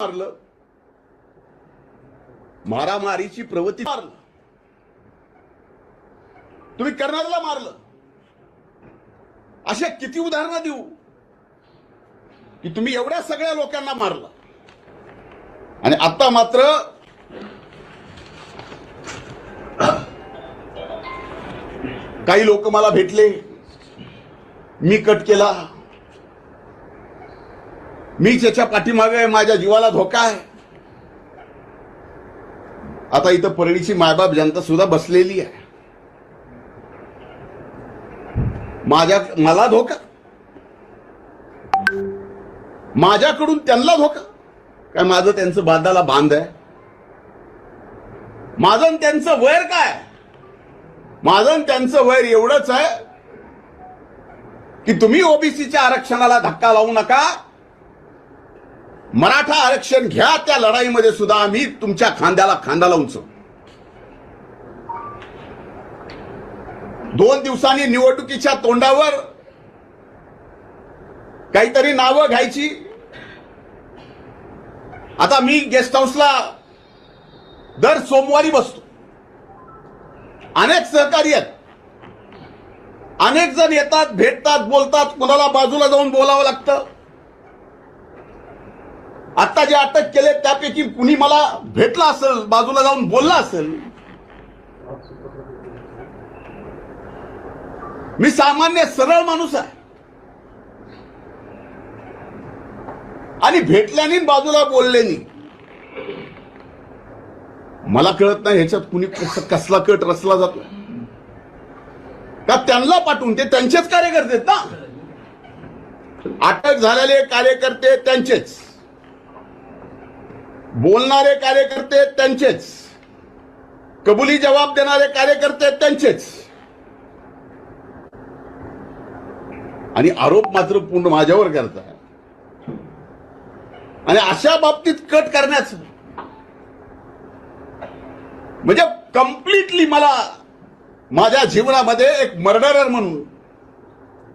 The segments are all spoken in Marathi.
मारलं. मारामारीची प्रवृत्ती मारलं. तुम्ही कर्नाटकला मारलं. अशा किती उदाहरणं देऊ? की तुम्ही एवढ्या सगळ्या लोकांना मारलं. आणि आता मात्र काही लोक मला भेटले. मी कट केला. मी त्याच्या पाठीमागे आहे, माझ्या जीवाला धोका आहे. आता इथं परळीची मायबाप जनता सुद्धा बसलेली आहे. माझ्या मला धोका. माझ्याकडून त्यांना धोका. काय माझं त्यांचं बांधाला बांध आहे? माझं त्यांचं वैर काय माझं त्यांचं वैर एवढंच आहे की तुम्ही ओबीसीच्या आरक्षणाला धक्का लावू नका. मराठा आरक्षण घ्या त्या लढाईमध्ये सुद्धा आम्ही तुमच्या खांद्याला खांदा लावून दोन दिवसांनी निवडणुकीच्या तोंडावर काहीतरी नावं घ्यायची. आता मी गेस्ट हाऊसला दर सोमवारी बसतो. अनेक सहकारी आहेत. अनेक जण येतात भेटतात बोलतात. कुणाला बाजूला जाऊन बोलावं लागतं. आता जे अटक केले त्यापैकी कुणी मला भेटला असेल बाजूला जाऊन बोलला असेल? मी सामान्य सरळ माणूस आहे. आणि भेटल्याने बाजूला बोलल्याने. मला कळत नाही ह्याच्यात कुणी कसला कट रचला जातो का त्यांना पाठवून ते त्यांचेच कार्यकर्ते आहेत ना? अटक झालेले कार्यकर्ते त्यांचेच. बोलणारे कार्यकर्ते त्यांचेच. कबुली जबाब देणारे कार्यकर्ते त्यांचेच. आणि आरोप मात्र पूर्ण माझ्यावर करताय आणि अशा बाबतीत कट करण्याचं. म्हणजे कम्प्लिटली मला माझ्या जीवनामध्ये एक मर्डरर म्हणून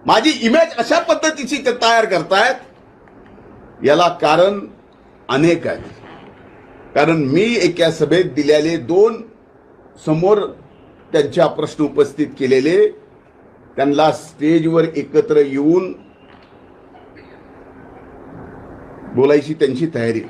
माझी इमेज अशा पद्धतीची ते तयार करतायत. याला कारण अनेक आहेत. कारण मी एका सभेत दिलेले दोन समोर त्यांच्या प्रश्न उपस्थित केलेले त्यांना स्टेजवर एकत्र येऊन बोलायची त्यांची तयारी.